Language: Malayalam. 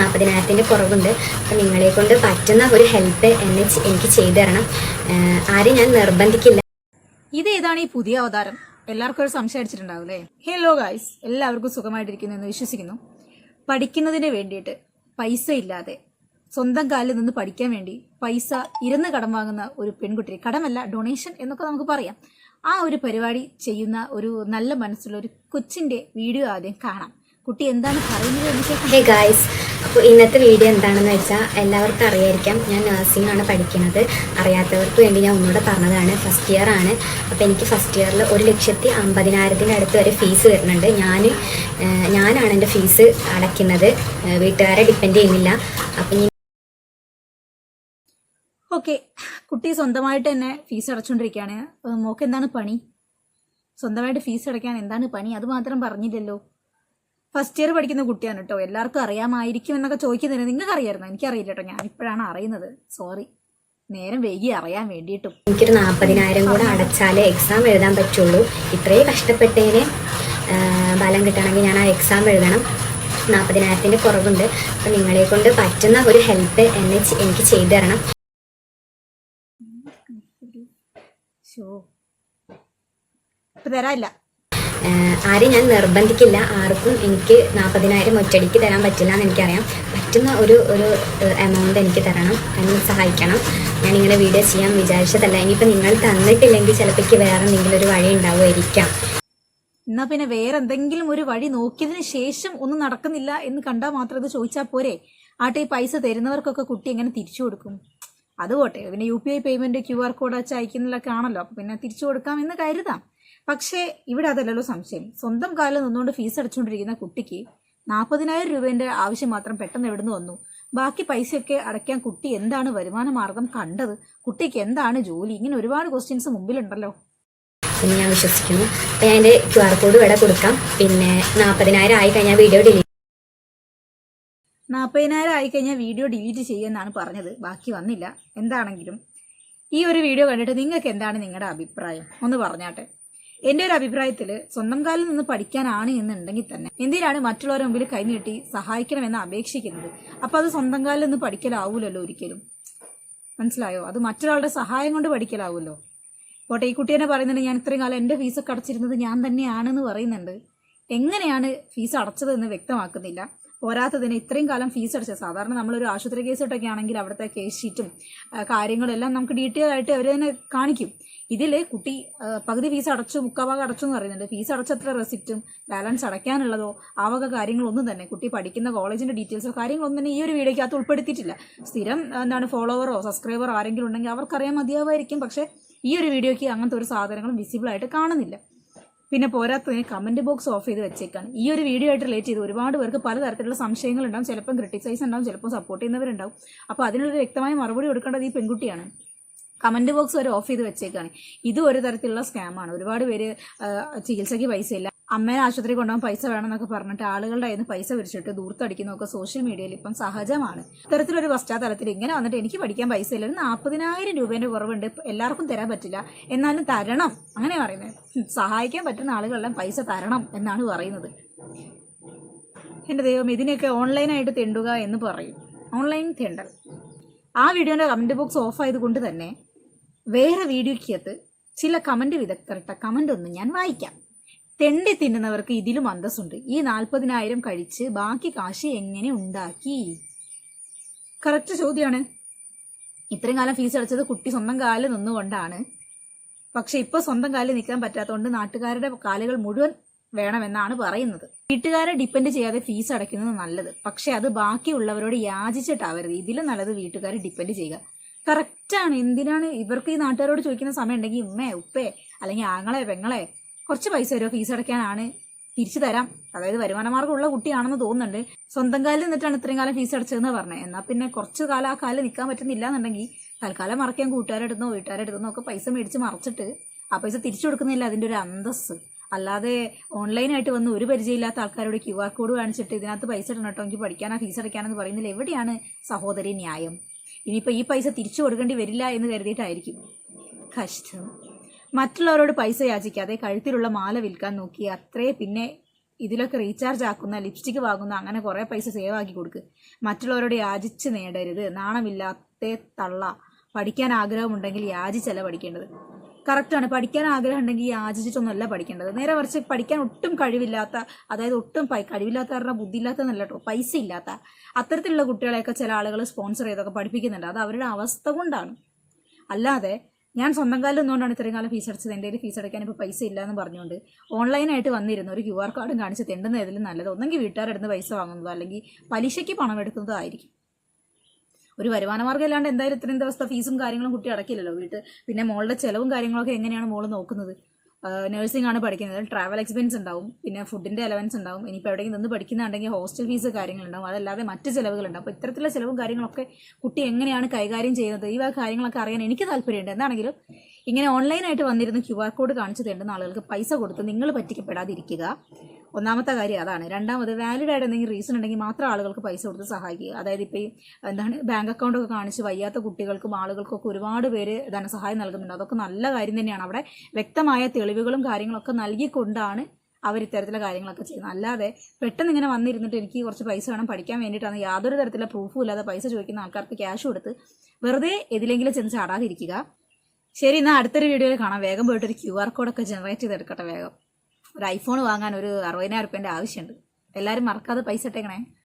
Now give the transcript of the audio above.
നാൽപ്പതിനായിരത്തിന്റെ കുറവുണ്ട്. അപ്പം നിങ്ങളെ കൊണ്ട് പറ്റുന്ന ഒരു ഹെൽപ്പ് എന്നെ എനിക്ക് ചെയ്തു തരണം. ആരും ഞാൻ നിർബന്ധിക്കില്ല. ഇത് ഏതാണ് ഈ പുതിയ അവതാരം? എല്ലാവർക്കും ഒരു സംശയം അടിച്ചിട്ടുണ്ടാവും അല്ലേ ഹലോ ഗായ്സ് എല്ലാവർക്കും സുഖമായിട്ടിരിക്കുന്നു എന്ന് വിശ്വസിക്കുന്നു. പഠിക്കുന്നതിന് വേണ്ടിയിട്ട് പൈസ ഇല്ലാതെ സ്വന്തം കാലിൽ നിന്ന് പഠിക്കാൻ വേണ്ടി പൈസ ഇരുന്ന് കടം വാങ്ങുന്ന ഒരു പെൺകുട്ടി കടമല്ല ഡൊണേഷൻ എന്നൊക്കെ നമുക്ക് പറയാം. ആ ഒരു പരിപാടി ചെയ്യുന്ന ഒരു നല്ല മനസ്സുള്ള ഒരു കൊച്ചിന്റെ വീഡിയോ ആദ്യം കാണാം. കുട്ടി എന്താണ് പറയുന്നത് ഹേ ഗായ്സ് അപ്പോൾ ഇന്നത്തെ വീഡിയോ എന്താണെന്ന് വെച്ചാൽ എല്ലാവർക്കും അറിയായിരിക്കാം. ഞാൻ നഴ്സിംഗ് ആണ് പഠിക്കുന്നത്. അറിയാത്തവർക്ക് വേണ്ടി ഞാൻ ഒന്നുകൂടെ പറഞ്ഞതാണ്. ഫസ്റ്റ് ഇയർ ആണ്. അപ്പോൾ എനിക്ക് ഫസ്റ്റ് ഇയറിൽ ഒരു ലക്ഷത്തി അമ്പതിനായിരത്തിന്റെ അടുത്ത് വരെ ഫീസ് വരുന്നുണ്ട്. ഞാൻ ഞാനാണ് എന്റെ ഫീസ് അടയ്ക്കുന്നത്. വീട്ടുകാരെ ഡിപ്പെൻഡ് ചെയ്യുന്നില്ല. അപ്പം ഓക്കെ കുട്ടി സ്വന്തമായിട്ട് തന്നെ ഫീസ് അടച്ചുകൊണ്ടിരിക്കുകയാണ് മോക്ക് എന്താണ് പണി? സ്വന്തമായിട്ട് ഫീസ് അടയ്ക്കാൻ എന്താണ് പണി? അത് മാത്രം പറഞ്ഞില്ലല്ലോ. ഫസ്റ്റ് ഇയർ പഠിക്കുന്ന കുട്ടിയാണ് കേട്ടോ എല്ലാവർക്കും അറിയാമായിരിക്കും എന്നൊക്കെ ചോദിക്കുന്നില്ല. നിങ്ങൾക്ക് അറിയാമായിരുന്നു എനിക്കറിയില്ല കേട്ടോ ഞാൻ ഇപ്പോഴാണ് അറിയുന്നത്. സോറി നേരം വൈകി അറിയാൻ വേണ്ടിയിട്ടും. എനിക്കൊരു നാൽപ്പതിനായിരം കൂടെ അടച്ചാലേ എക്സാം എഴുതാൻ പറ്റുള്ളൂ. ഇത്രയും കഷ്ടപ്പെട്ടതിന് ബലം കിട്ടണമെങ്കിൽ ഞാൻ ആ എക്സാം എഴുതണം. നാൽപ്പതിനായിരത്തിന്റെ കുറവുണ്ട്. അപ്പം നിങ്ങളെ കൊണ്ട് പറ്റുന്ന ഒരു ഹെൽപ്പ് എന്നെ എനിക്ക് ചെയ്തു തരണം. ഇപ്പൊ തരാനില്ല. ഏഹ് ആരും ഞാൻ നിർബന്ധിക്കില്ല. ആർക്കും എനിക്ക് നാൽപ്പതിനായിരം ഒറ്റടിക്ക് തരാൻ പറ്റില്ല എന്ന് എനിക്കറിയാം. പറ്റുന്ന ഒരു ഒരു എമൗണ്ട് എനിക്ക് തരണം. എന്നെ സഹായിക്കണം. ഞാൻ ഇങ്ങനെ വീഡിയോ ചെയ്യാൻ വിചാരിച്ചതല്ല. ഇനിയിപ്പോൾ നിങ്ങൾ തന്നിട്ടില്ലെങ്കിൽ ചിലപ്പോൾ വേറെ എന്തെങ്കിലും ഒരു വഴി ഉണ്ടാവുമായിരിക്കാം. എന്നാ പിന്നെ വേറെ എന്തെങ്കിലും ഒരു വഴി നോക്കിയതിന് ശേഷം ഒന്നും നടക്കുന്നില്ല എന്ന് കണ്ടാൽ മാത്രം ഇത് ചോദിച്ചാൽ പോരെ? ആട്ടെ പൈസ തരുന്നവർക്കൊക്കെ കുട്ടി എങ്ങനെ തിരിച്ചു കൊടുക്കും? അത് പോട്ടെ. പിന്നെ U P I payment Q R code വെച്ച് അയക്കുന്നതിലൊക്കെ ആണല്ലോ. അപ്പൊ പിന്നെ തിരിച്ചു കൊടുക്കാം എന്ന് കരുതാം. പക്ഷേ ഇവിടെ അതല്ലല്ലോ സംശയം. സ്വന്തം കാലിൽ നിന്നുകൊണ്ട് ഫീസ് അടച്ചുകൊണ്ടിരിക്കുന്ന കുട്ടിക്ക് നാൽപ്പതിനായിരം രൂപേന്റെ ആവശ്യം മാത്രം പെട്ടെന്ന് എവിടുന്ന് വന്നു? ബാക്കി പൈസയൊക്കെ അടയ്ക്കാൻ കുട്ടി എന്താണ് വരുമാന മാർഗം കണ്ടത്? കുട്ടിക്ക് എന്താണ് ജോലി? ഇങ്ങനെ ഒരുപാട് ക്വസ്റ്റ്യൻസ് മുമ്പിലുണ്ടല്ലോ. പിന്നെ ഞാൻ വിശ്വസിക്കുന്നു. അപ്പോൾ ഞാൻ എന്റെ ക്യു ആർ കോഡ് ഇവിടെ കൊടുക്കാം. പിന്നെ നാൽപ്പതിനായിരം ആയി കഴിഞ്ഞാൽ വീഡിയോ ഡിലീറ്റ് നാൽപ്പതിനായിരം ആയി കഴിഞ്ഞാൽ വീഡിയോ ഡിലീറ്റ് ചെയ്യുമെന്നാണ് പറഞ്ഞത്. ബാക്കി വന്നില്ല. എന്താണെങ്കിലും ഈ ഒരു വീഡിയോ കണ്ടിട്ട് നിങ്ങൾക്ക് എന്താണ് നിങ്ങളുടെ അഭിപ്രായം? ഒന്ന് പറഞ്ഞാട്ടെ. എന്റെ ഒരു അഭിപ്രായത്തിൽ സ്വന്തം കാലിൽ നിന്ന് പഠിക്കാനാണ് എന്നുണ്ടെങ്കിൽ തന്നെ എന്തിനാണ് മറ്റുള്ളവരുടെ മുമ്പിൽ കൈനീട്ടി സഹായിക്കണമെന്ന് അപേക്ഷിക്കുന്നത്? അപ്പൊ അത് സ്വന്തം കാലിൽ നിന്ന് പഠിക്കലാവൂലല്ലോ ഒരിക്കലും. മനസ്സിലായോ? അത് മറ്റൊരാളുടെ സഹായം കൊണ്ട് പഠിക്കലാവുമല്ലോ പോട്ടെ ഈ കുട്ടീനെ പറയുന്നുണ്ട് ഞാൻ ഇത്രയും കാലം എന്റെ ഫീസൊക്കെ അടച്ചിരുന്നത് ഞാൻ തന്നെയാണെന്ന് പറയുന്നുണ്ട്. എങ്ങനെയാണ് ഫീസ് അടച്ചതെന്ന് വ്യക്തമാക്കുന്നില്ല. പോരാത്തതിന് ഇത്രയും കാലം ഫീസ് അടച്ചത്. സാധാരണ നമ്മളൊരു ആശുപത്രി കേസൊക്കെ ആണെങ്കിൽ അവിടുത്തെ കേസ് ഷീറ്റും കാര്യങ്ങളെല്ലാം നമുക്ക് ഡീറ്റെയിൽ ആയിട്ട് അവർ തന്നെ കാണിക്കും. ഇതിൽ കുട്ടി പകുതി ഫീസ് അടച്ചു മുക്കാഭാഗം അടച്ചു എന്ന് പറയുന്നുണ്ട്. ഫീസ് അടച്ചത്ര റെസിപ്റ്റും ബാലൻസ് അടയ്ക്കാനുള്ളതോ ആ വക കാര്യങ്ങളൊന്നും തന്നെ. കുട്ടി പഠിക്കുന്ന കോളേജിന്റെ ഡീറ്റെയിൽസോ കാര്യങ്ങളൊന്നും തന്നെ ഈ ഒരു വീഡിയോയ്ക്കകത്ത് ഉൾപ്പെടുത്തിയിട്ടില്ല. സ്ഥിരം എന്താണ് ഫോളോവറോ സബ്സ്ക്രൈബറോ ആരെങ്കിലും ഉണ്ടെങ്കിൽ അവർക്കറിയാൻ മതിയാവായിരിക്കും. പക്ഷേ ഈ ഒരു വീഡിയോയ്ക്ക് അങ്ങനത്തെ ഒരു സാധനങ്ങളും വിസിബിൾ ആയിട്ട് കാണുന്നില്ല. പിന്നെ പോരാത്തതിന് കമന്റ് ബോക്സ് ഓഫ് ചെയ്ത് വെച്ചേക്കാണ്. ഈ ഒരു വീഡിയോ ആയിട്ട് റിലേറ്റ് ചെയ്ത് ഒരുപാട് പേർക്ക് പലതരത്തിലുള്ള സംശയങ്ങൾ ഉണ്ടാവും. ചിലപ്പം ക്രിട്ടിസൈസ് ഉണ്ടാവും ചിലപ്പോൾ സപ്പോർട്ട് ചെയ്യുന്നവരുണ്ടാവും. അപ്പോൾ അതിനുള്ള വ്യക്തമായ മറുപടി കൊടുക്കേണ്ടത് ഈ പെൺകുട്ടിയാണ്. കമന്റ് ബോക്സ് വരെ ഓഫ് ചെയ്ത് വെച്ചേക്കാണ്. ഇതും ഒരു തരത്തിലുള്ള സ്കാമാണ് ഒരുപാട് പേര് ചികിത്സയ്ക്ക് പൈസ അമ്മേനെ ആശുപത്രി കൊണ്ടുപോകാൻ പൈസ വേണമെന്നൊക്കെ പറഞ്ഞിട്ട് ആളുകളുടെ കയ്യിൽ നിന്ന് പൈസ പിരിച്ചിട്ട് ദൂർത്തടിക്കുന്നതൊക്കെ സോഷ്യൽ മീഡിയയിൽ ഇപ്പം സഹജമാണ്. ഇത്തരത്തിലൊരു പശ്ചാത്തലത്തിൽ ഇങ്ങനെ വന്നിട്ട് എനിക്ക് പഠിക്കാൻ പൈസ ഇല്ല. ഒരു നാൽപ്പതിനായിരം രൂപേന്റെ കുറവുണ്ട്. എല്ലാവർക്കും തരാൻ പറ്റില്ല. എന്നാലും തരണം. അങ്ങനെ പറയുന്നത്. സഹായിക്കാൻ പറ്റുന്ന ആളുകളെല്ലാം പൈസ തരണം എന്നാണ് പറയുന്നത്. എന്റെ ദൈവം ഇതിനെയൊക്കെ ഓൺലൈനായിട്ട് തെണ്ടുക എന്ന് പറയും. ഓൺലൈൻ തെണ്ടൽ. ആ വീഡിയോന്റെ കമന്റ് ബോക്സ് ഓഫ് ആയതുകൊണ്ട് തന്നെ വേറെ വീഡിയോയ്ക്കകത്ത് ചില കമന്റ് വിദഗ്ധർട്ട കമന്റ് ഒന്ന് ഞാൻ വായിക്കാം. തെണ്ടി തിന്നുന്നവർക്ക് ഇതിലും അന്തസ്സുണ്ട്. ഈ നാൽപ്പതിനായിരം കഴിച്ച് ബാക്കി കാശ് എങ്ങനെ ഉണ്ടാക്കി? കറക്റ്റ് ചോദ്യമാണ് ഇത്രയും കാലം ഫീസ് അടച്ചത് കുട്ടി സ്വന്തം കാലിൽ നിന്നുകൊണ്ടാണ്. പക്ഷെ ഇപ്പൊ സ്വന്തം കാലിൽ നിൽക്കാൻ പറ്റാത്തതുകൊണ്ട് നാട്ടുകാരുടെ കാലുകൾ മുഴുവൻ വേണമെന്നാണ് പറയുന്നത്. വീട്ടുകാരെ ഡിപ്പെൻഡ് ചെയ്യാതെ ഫീസ് അടയ്ക്കുന്നത് നല്ലത്. പക്ഷെ അത് ബാക്കിയുള്ളവരോട് യാചിച്ചിട്ടാവരുത്. ഇതിലും നല്ലത് വീട്ടുകാരെ ഡിപ്പെൻഡ് ചെയ്യുക. കറക്റ്റാണ് എന്തിനാണ് ഇവർക്ക് ഈ നാട്ടുകാരോട് ചോദിക്കുന്ന സമയം ഉണ്ടെങ്കിൽ ഉമ്മേ ഉപ്പേ അല്ലെങ്കിൽ ആങ്ങളെ പെങ്ങളെ കുറച്ച് പൈസ വരുമോ ഫീസ് അടയ്ക്കാനാണ് തിരിച്ചു തരാം. അതായത് വരുമാന മാർഗമുള്ള കുട്ടിയാണെന്ന് തോന്നുന്നുണ്ട്. സ്വന്തം കാലിൽ നിന്നിട്ടാണ് ഇത്രയും കാലം ഫീസ് അടച്ചതെന്ന് പറഞ്ഞത്. എന്നാൽ പിന്നെ കുറച്ച് കാലം ആ കാലിൽ നിൽക്കാൻ പറ്റുന്നില്ല എന്നുണ്ടെങ്കിൽ തൽക്കാലം മറക്കാൻ കൂട്ടുകാരെടുത്തോ വീട്ടുകാരെടുത്തോ ഒക്കെ പൈസ മേടിച്ച് മറച്ചിട്ട് ആ പൈസ തിരിച്ചു കൊടുക്കുന്നില്ല അതിന്റെ ഒരു അന്തസ് അല്ലാതെ ഓൺലൈനായിട്ട് വന്ന് ഒരു പരിചയമില്ലാത്ത ആൾക്കാരോട് ക്യു ആർ കോഡ് കാണിച്ചിട്ട് ഇതിനകത്ത് പൈസ ഇടണം കേട്ടോ എനിക്ക് പഠിക്കാനാ ഫീസ് അടയ്ക്കാനെന്ന് പറയുന്നില്ല എവിടെയാണ് സഹോദരി ന്യായം? ഇനിയിപ്പോൾ ഈ പൈസ തിരിച്ചു കൊടുക്കേണ്ടി വരില്ല എന്ന് കരുതിയിട്ടായിരിക്കും. കഷ്ടം. മറ്റുള്ളവരോട് പൈസ യാചിക്കാതെ കഴുത്തിലുള്ള മാല വിൽക്കാൻ നോക്കി അത്രേ പിന്നെ ഇതിലൊക്കെ റീചാർജ് ആക്കുന്ന ലിപ്സ്റ്റിക് വാങ്ങുന്ന അങ്ങനെ കുറേ പൈസ സേവ് ആക്കി കൊടുക്ക്. മറ്റുള്ളവരോട് യാചിച്ച് നേടരുത്. നാണമില്ലാത്ത തള്ള. പഠിക്കാൻ ആഗ്രഹമുണ്ടെങ്കിൽ യാചിച്ചല്ല പഠിക്കേണ്ടത്. കറക്റ്റാണ് പഠിക്കാൻ ആഗ്രഹം ഉണ്ടെങ്കിൽ യാചിച്ചിട്ടൊന്നുമല്ല പഠിക്കേണ്ടത്. നേരെ മറിച്ച് പഠിക്കാൻ ഒട്ടും കഴിവില്ലാത്ത അതായത് ഒട്ടും കഴിവില്ലാത്ത കാരണം ബുദ്ധിയില്ലാത്തതെന്നല്ല കേട്ടോ പൈസ ഇല്ലാത്ത. അത്തരത്തിലുള്ള കുട്ടികളെയൊക്കെ ചില ആളുകൾ സ്പോൺസർ ചെയ്തൊക്കെ പഠിപ്പിക്കുന്നുണ്ട്. അത് അവരുടെ അവസ്ഥ കൊണ്ടാണ്. അല്ലാതെ ഞാൻ സ്വന്തം കാലം ഒന്നുകൊണ്ടാണ് ഇത്രയും കാലം ഫീസ് അടച്ചത്. എന്റെ കയ്യിൽ ഫീസ് അടയ്ക്കാൻ ഇപ്പോൾ പൈസ ഇല്ല പറഞ്ഞുകൊണ്ട് ഓൺലൈനായിട്ട് വന്നിരുന്നു. ഒരു ക്യു ആർ കാർഡും കാണിച്ച് തെണ്ടുന്ന ഇതിലും നല്ലത്. ഒന്നെങ്കിൽ വീട്ടുകാരുടെ പൈസ വാങ്ങുന്നതോ അല്ലെങ്കിൽ പലിശയ്ക്ക് പണം എടുക്കുന്നതോ ആയിരിക്കും. ഒരു വരുമാന മാർഗം ഇല്ലാണ്ട് എന്തായാലും ഇത്രയും ദിവസത്തെ ഫീസും കാര്യങ്ങളും കുട്ടി അടക്കില്ലല്ലോ വീട്ട്. പിന്നെ മോളുടെ ചിലവും കാര്യങ്ങളൊക്കെ എങ്ങനെയാണ് മോൾ നോക്കുന്നത്? നഴ്സിംഗ് ആണ് പഠിക്കുന്നത്. ട്രാവൽ എക്സ്പെൻസ് ഉണ്ടാവും. പിന്നെ ഫുഡിന്റെ അലവൻസ് ഉണ്ടാവും. ഇനിയിപ്പോൾ എവിടെയെങ്കിലും നിന്ന് പഠിക്കുന്നുണ്ടെങ്കിൽ ഹോസ്റ്റൽ ഫീസ് കാര്യങ്ങളുണ്ടാവും. അതല്ലാതെ മറ്റ് ചിലവുകളുണ്ടാവും അപ്പോൾ ഇത്തരത്തിലുള്ള ചിലവും കാര്യങ്ങളൊക്കെ കുട്ടി എങ്ങനെയാണ് കൈകാര്യം ചെയ്യുന്നത്? ഈ കാര്യങ്ങളൊക്കെ അറിയാൻ എനിക്ക് താല്പര്യമുണ്ട്. എന്താണെങ്കിലും ഇങ്ങനെ ഓൺലൈനായിട്ട് വന്നിരുന്ന ക്യു ആർ കോഡ് കാണിച്ചു തരുന്ന ആളുകൾക്ക് പൈസ കൊടുത്ത് നിങ്ങൾ പറ്റിക്കപ്പെടാതിരിക്കുക. ഒന്നാമത്തെ കാര്യം അതാണ്. രണ്ടാമത് വാലിഡ് ആയിട്ട് എന്തെങ്കിലും റീസൺ ഉണ്ടെങ്കിൽ മാത്രം ആളുകൾക്ക് പൈസ കൊടുത്ത് സഹായിക്കുക. അതായത് ഇപ്പോൾ എന്താണ് ബാങ്ക് അക്കൗണ്ടൊക്കെ കാണിച്ച് വയ്യാത്ത കുട്ടികൾക്കും ആളുകൾക്കൊക്കെ ഒരുപാട് പേര് ധനസഹായം നൽകുന്നുണ്ട്. അതൊക്കെ നല്ല കാര്യം തന്നെയാണ്. അവിടെ വ്യക്തമായ തെളിവുകളും കാര്യങ്ങളൊക്കെ നൽകിക്കൊണ്ടാണ് അവർ ഇത്തരത്തിലുള്ള കാര്യങ്ങളൊക്കെ ചെയ്യുന്നത്. അല്ലാതെ പെട്ടെന്ന് ഇങ്ങനെ വന്നിരുന്നിട്ട് എനിക്ക് കുറച്ച് പൈസ വേണം പഠിക്കാൻ വേണ്ടിയിട്ടാണ് യാതൊരു തരത്തിലുള്ള പ്രൂഫും ഇല്ലാതെ പൈസ ചോദിക്കുന്ന ആൾക്കാർക്ക് ക്യാഷ് കൊടുത്ത് വെറുതെ എതിലെങ്കിലും ചെന്ന് ചാടാതിരിക്കുക. ശരി എന്നാൽ അടുത്തൊരു വീഡിയോയിൽ കാണാം. വേഗം പോയിട്ട് ഒരു ക്യു ആർ കോഡൊക്കെ ജനറേറ്റ് ചെയ്തെടുക്കട്ടെ വേഗം. ഒരു ഐഫോൺ വാങ്ങാൻ ഒരു അറുപതിനായിരം റുപ്യന്റെ ആവശ്യമുണ്ട് എല്ലാവരും മറക്കാതെ പൈസ ഇട്ടേക്കണേ.